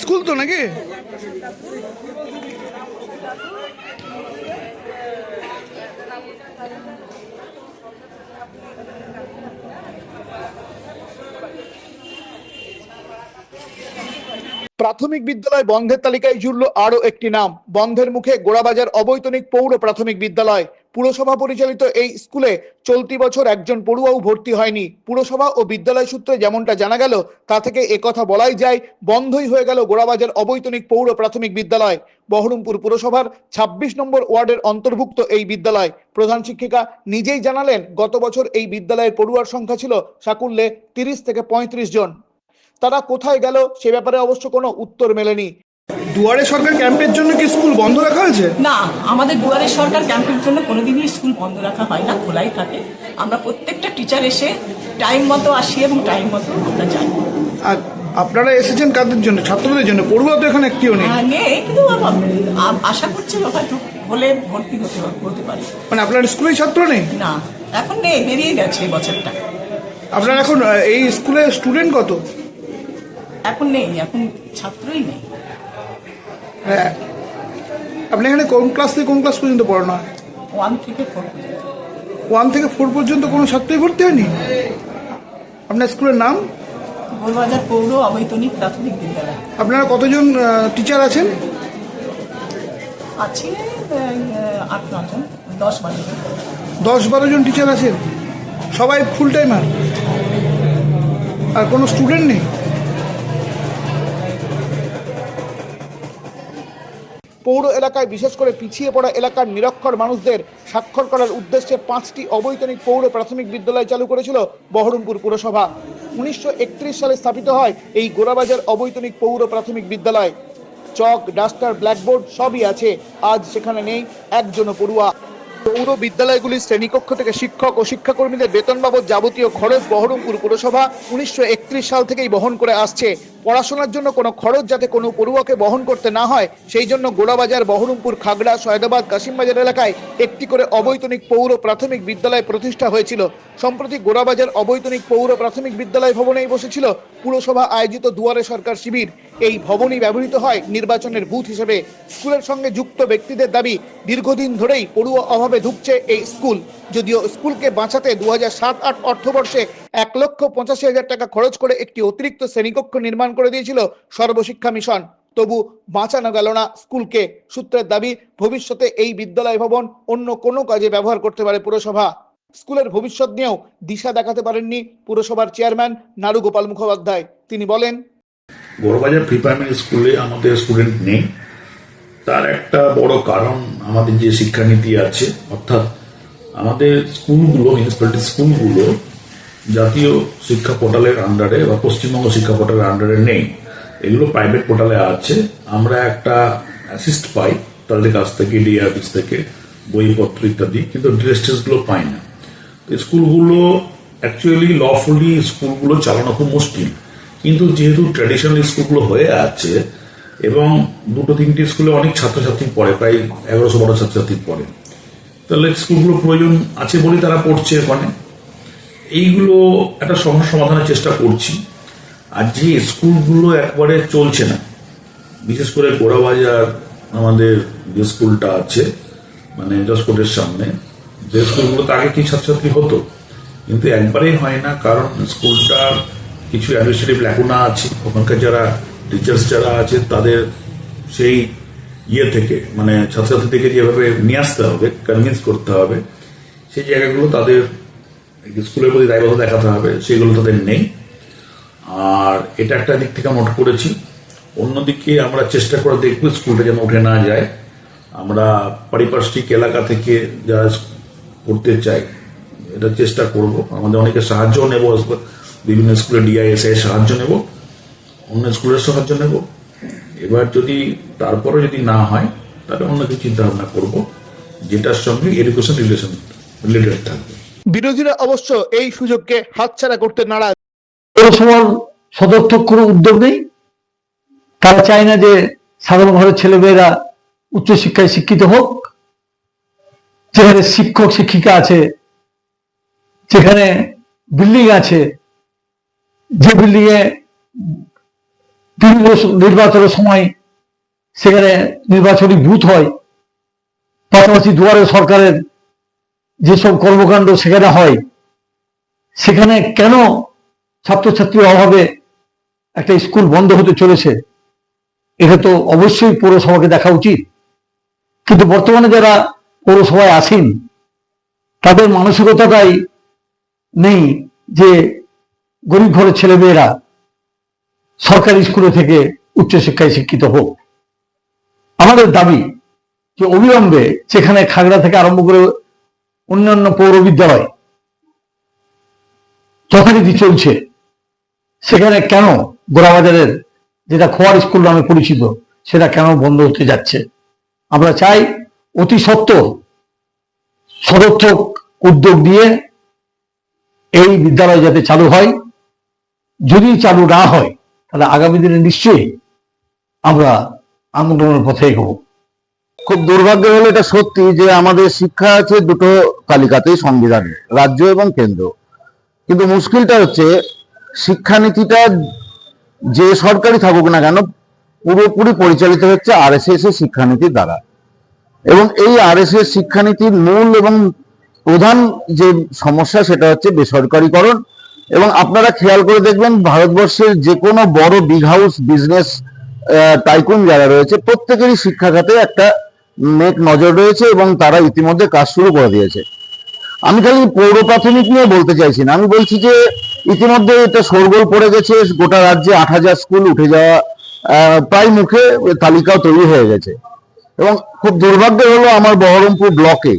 School তো নাকি? প্রাথমিক বিদ্যালয় বন্ধের তালিকায় জুড়ল আরও একটি নাম। বন্ধের মুখে গোড়াবাজার অবৈতনিক পৌর প্রাথমিক বিদ্যালয়। পুরসভা পরিচালিত এই স্কুলে চলতি বছর একজন পড়ুয়াও ভর্তি হয়নি। পুরসভা ও বিদ্যালয় সূত্রে যেমনটা জানা গেল, তা থেকে একথা বলাই যায়, বন্ধই হয়ে গেল গোড়াবাজার অবৈতনিক পৌর প্রাথমিক বিদ্যালয়। বহরমপুর পুরসভার ২৬ নম্বর ওয়ার্ডের অন্তর্ভুক্ত এই বিদ্যালয়। প্রধান শিক্ষিকা নিজেই জানালেন, গত বছর এই বিদ্যালয়ের পড়ুয়ার সংখ্যা ছিল সাকুল্যে তিরিশ থেকে পঁয়ত্রিশ জন। তারা কোথায় গেল সে ব্যাপারে অবশ্য কোনো উত্তর মেলেনি। দুয়ারে সরকার ক্যাম্পের জন্য কি স্কুল বন্ধ রাখা হয়েছে? না আমাদের দুয়ারে সরকার ক্যাম্পের জন্য কোনোদিনই স্কুল বন্ধ রাখা হয় না খোলাই থাকে। আমরা প্রত্যেকটা টিচার এসে টাইম মতো আসি এবং টাইম মতো আমরা যাই। আর আপনারা এসেছেন কাদের জন্য? ছাত্রদের জন্য? পড়ুয়া তো এখানে একটিও নেই। আহ, নেই কিন্তু আশা করছি হয়তো হলে ভর্তি হতে হতে পারে। মানে আপনার স্কুলেই ছাত্র নেই? না এখন নেই বেরিয়ে গেছে এই বছরটা। আপনার এখন এই স্কুলে স্টুডেন্ট কত? এখন নেই এখন ছাত্রই নেই। হ্যাঁ। আপনি এখানে কোন ক্লাস থেকে কোন ক্লাস পর্যন্ত পড়ানো হয় ওয়ান থেকে ফোর পর্যন্ত। ওয়ান থেকে ফোর পর্যন্ত কোনো ছাত্রই ভর্তি হয়নি? আপনার স্কুলের নাম? গোলবাজার পৌর অবৈতনিক প্রাথমিক বিদ্যালয়। আপনারা কতজন টিচার আছেন? আছে আট নজন দশ বারো জন। দশ বারো জন টিচার আছেন? সবাই ফুল টাইমার আর? কোনো স্টুডেন্ট নেই? পৌর এলাকায় বিশেষ করে পিছিয়ে পড়া এলাকার নিরক্ষর মানুষদের স্বাক্ষর করার উদ্দেশ্যে পাঁচটি অবৈতনিক পৌর প্রাথমিক বিদ্যালয় চালু করেছিল বহরমপুর পুরসভা। উনিশশো একত্রিশ সালে স্থাপিত হয় এই গোড়াবাজার অবৈতনিক পৌর প্রাথমিক বিদ্যালয়। চক, ডাস্টার, ব্ল্যাকবোর্ড সবই আছে, আজ সেখানে নেই, একজনও পড়ুয়া। পৌর বিদ্যালয়গুলির শ্রেণীকক্ষ থেকে শিক্ষক ও শিক্ষাকর্মীদের বেতন বাবদ যাবতীয় খরচ বহরমপুর পুরসভা উনিশশো একত্রিশ সাল থেকেই বহন করে আসছে। পড়াশোনার জন্য কোনো খরচ যাতে কোনো পড়ুয়াকে বহন করতে না হয়, সেই জন্য গোড়াবাজার, বহরমপুর, খাগড়া, সয়দাবাদ, কাশিমবাজার এলাকায় একটি করে অবৈতনিক পৌর প্রাথমিক বিদ্যালয় প্রতিষ্ঠা হয়েছিল। সম্প্রতি গোড়াবাজার অবৈতনিক পৌর প্রাথমিক বিদ্যালয় ভবনেই বসেছিল পুরসভা আয়োজিত দুয়ারে সরকার শিবির। এই ভবনই ব্যবহৃত হয় নির্বাচনের বুথ হিসেবে। স্কুলের সঙ্গে যুক্ত ব্যক্তিদের দাবি, দীর্ঘদিন ধরেই পড়ুয়া অভাবে ধুঁকছে এই স্কুল। যদিও স্কুলকে বাঁচাতে দু হাজার সাত আট অর্থবর্ষে এক লক্ষ পঁচাশি হাজার টাকা খরচ করে একটি অতিরিক্ত শ্রেণীকক্ষ নির্মাণ করে দিয়েছিল সর্বশিক্ষা মিশন। তবু বাঁচানো গেল না স্কুলকে। সূত্রের দাবি, ভবিষ্যতে এই বিদ্যালয় ভবন অন্য কোনো কাজে ব্যবহার করতে পারে পুরসভা। স্কুলের ভবিষ্যৎ নিয়েও দিশা দেখাতে পারেননি পুরসভার চেয়ারম্যান নারু গোপাল মুখোপাধ্যায়। তিনি বলেন বড়বাজার প্রি প্রাইমারি স্কুলে আমাদের স্টুডেন্ট নেই। তার একটা বড় কারণ আমাদের যে শিক্ষানীতি আছে, অর্থাৎ আমাদের স্কুলগুলো মিউনিসিপ্যালিটি স্কুলগুলো জাতীয় শিক্ষা পোর্টালের আন্ডারে বা পশ্চিমবঙ্গ শিক্ষা পোর্টালের আন্ডারে নেই। এগুলো প্রাইভেট পোর্টালে আছে। আমরা একটা অ্যাসিস্ট পাই তাদের কাছ থেকে ডিএ অফিস থেকে, বইপত্র ইত্যাদি, কিন্তু ড্রেস টেস্টগুলো পাই না। স্কুলগুলো অ্যাকচুয়ালি লফুলি স্কুলগুলো চালানো খুব মুশকিল। কিন্তু যেহেতু ট্র্যাডিশনাল স্কুলগুলো হয়ে আছে এবং দুটো তিনটি স্কুলে অনেক ছাত্রছাত্রী পড়ে, প্রায় এগারোশো বারো ছাত্রছাত্রী পড়ে, তাহলে স্কুলগুলো প্রয়োজন আছে বলেই তারা পড়ছে ওখানে। এইগুলো একটা সমস্যা সমাধানের চেষ্টা করছি। আর যে স্কুলগুলো একবারে চলছে না, বিশেষ করে গোড়াবাজার আমাদের যে স্কুলটা আছে মানে জসকোটের সামনে, যে স্কুলগুলোতে আগে কি ছাত্রছাত্রী হতো, কিন্তু একবারেই হয় না, কারণ স্কুলটার কিছু অ্যাডমিনিস্ট্রেটিভ ল্যাকুনা আছে। ওখানকার যারা টিচার্স যারা আছে, তাদের সেই ইয়ে থেকে মানে ছাত্রছাত্রীদেরকে যেভাবে নিয়ে আসতে হবে কনভিন্স করতে হবে, সেই জায়গাগুলো তাদের স্কুলের প্রতি দায়বদ্ধ দেখাতে হবে, সেগুলো তাদের নেই। আর এটা একটা দিক থেকে নোট করেছি। অন্যদিকে আমরা চেষ্টা করে দেখব স্কুলটা যেন উঠে না যায়। আমরা পারিপার্শ্বিক এলাকা থেকে যারা পড়তে চাই এটা চেষ্টা করব। আমাদের অনেকে সাহায্য নেব, বিভিন্ন স্কুলে ডিআইএসআই সাহায্য নেব, অন্য স্কুলের সাহায্য নেব। এবার যদি তারপরে যদি না হয়, তাহলে অন্য কিছু চিন্তা ভাবনা করব, যেটার সঙ্গে এডুকেশন রিলেশন রিলেটেড থাকবে। বিরোধীরা অবশ্য এই সুযোগকে হাতছাড়া করতে নারাজ। পৌরসভার সদর্থক কোনো উদ্যোগ নেই। তারা চায় না যে সাধারণ ঘরের ছেলেমেয়েরা উচ্চশিক্ষায় শিক্ষিত হোক। যেখানে শিক্ষক, শিক্ষিকা আছে, যেখানে বিল্ডিং আছে, যে বিল্ডিং এ বিভিন্ন নির্বাচনের সময় সেখানে নির্বাচনী বুথ হয়। পাশাপাশি দুয়ারে সরকারের যেসব কর্মকাণ্ড সেখানে হয়, সেখানে কেন ছাত্রছাত্রীর অভাবে একটা স্কুল বন্ধ হতে চলেছে? এটা তো অবশ্যই পৌরসভাকে দেখা উচিত। কিন্তু বর্তমানে যারা পৌরসভায় আসেন তাদের মানসিকতাটাই নেই যে গরিব ঘরের ছেলেমেয়েরা সরকারি স্কুলে থেকে উচ্চশিক্ষায় শিক্ষিত হোক। আমাদের দাবি যে অবিলম্বে যেখানে খাগড়া থেকে আরম্ভ করে অন্যান্য পৌর বিদ্যালয় যথারীতি চলছে। সেখানে কেন গোড়াবাজারের যেটা খোয়ার স্কুল নামে পরিচিত, সেটা কেন বন্ধ হতে যাচ্ছে? আমরা চাই অতি সত্ত্বর সদর্থক উদ্যোগ দিয়ে এই বিদ্যালয় যাতে চালু হয়। যদি চালু না হয়, তাহলে আগামী দিনে নিশ্চয়ই আমরা আন্দোলনের পথে এগোবো। খুব দুর্ভাগ্য হলো এটা সত্যি যে আমাদের শিক্ষা আছে দুটো তালিকাতেই সংবিধানে, রাজ্য এবং কেন্দ্র। কিন্তু মুশকিলটা হচ্ছে শিক্ষানীতিটা যে সরকারি থাকুক না কেন পুরোপুরি পরিচালিত হচ্ছে আর এস এর শিক্ষানীতির দ্বারা। এবং এই আরএসএস শিক্ষানীতির মূল এবং প্রধান যে সমস্যা সেটা হচ্ছে বেসরকারীকরণ। এবং আপনারা খেয়াল করে দেখবেন ভারতবর্ষের যে কোনো বড় বিগ হাউস বিজনেস টাইকুন যারা রয়েছে প্রত্যেকেরই শিক্ষা খাতে একটা নেক নজর রয়েছে এবং তারা ইতিমধ্যে কাজ শুরু করে দিয়েছে। আমি খালি পৌর প্রাথমিক নিয়ে বলতে চাইছি না। আমি বলছি যে, ইতিমধ্যে এটা শোরগোল পড়ে গেছে, গোটা রাজ্যে আট হাজার স্কুল উঠে যাওয়া প্রায় মুখে তালিকাও তৈরি হয়ে গেছে। এবং খুব দুর্ভাগ্য হলো আমার বহরমপুর ব্লকে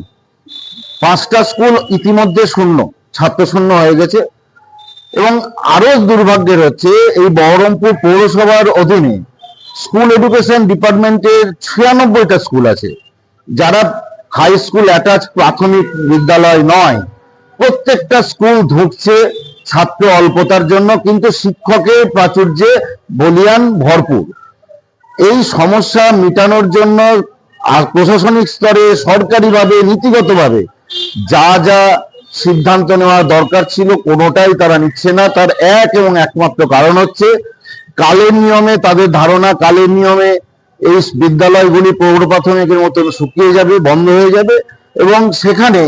পাঁচটা স্কুল ইতিমধ্যে শূন্য, ছাত্র শূন্য হয়ে গেছে। এবং আরও দুর্ভাগ্যের হচ্ছে, এই বহরমপুর পৌরসভার অধীনে স্কুল এডুকেশন ডিপার্টমেন্টের ছিয়ানব্বইটা স্কুল আছে। যারা হাই স্কুল অ্যাটাচ প্রাথমিক বিদ্যালয় নয়, প্রত্যেকটা স্কুল ঢুকছে ছাত্র অল্পতার জন্য, কিন্তু শিক্ষকের প্রাচুর্যে বলিয়ান ভরপুর। এই সমস্যা মেটানোর জন্য প্রশাসনিক স্তরে সরকারিভাবে, নীতিগতভাবে যা যা সিদ্ধান্ত নেওয়া দরকার ছিল, কোনোটাই তারা নিচ্ছে না। তার এক এবং একমাত্র কারণ হচ্ছে কালের নিয়মে, তাদের ধারণা কালের নিয়মে এই বিদ্যালয়গুলি পৌর প্রাথমিকের মতন শুকিয়ে যাবে, বন্ধ হয়ে যাবে এবং সেখানে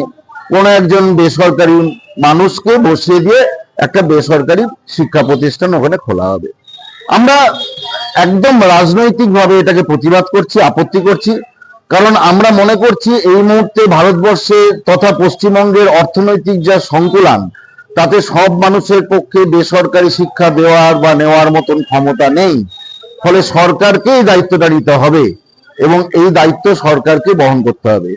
কোনো একজন বেসরকারি মানুষকে বসিয়ে দিয়ে একটা বেসরকারি শিক্ষা প্রতিষ্ঠান ওখানে খোলা হবে। আমরা একদম রাজনৈতিকভাবে এটাকে প্রতিবাদ করছি, আপত্তি করছি, কারণ আমরা মনে করছি এই মুহূর্তে ভারতবর্ষে তথা পশ্চিমবঙ্গের অর্থনৈতিক যা সংকুলান তাতে সব মানুষের পক্ষে বেসরকারি শিক্ষা দেওয়ার বা নেওয়ার মতন ক্ষমতা নেই। ফলে সরকারকেই দায়িত্বটা নিতে হবে এবং এই দায়িত্ব সরকারকে বহন করতে হবে।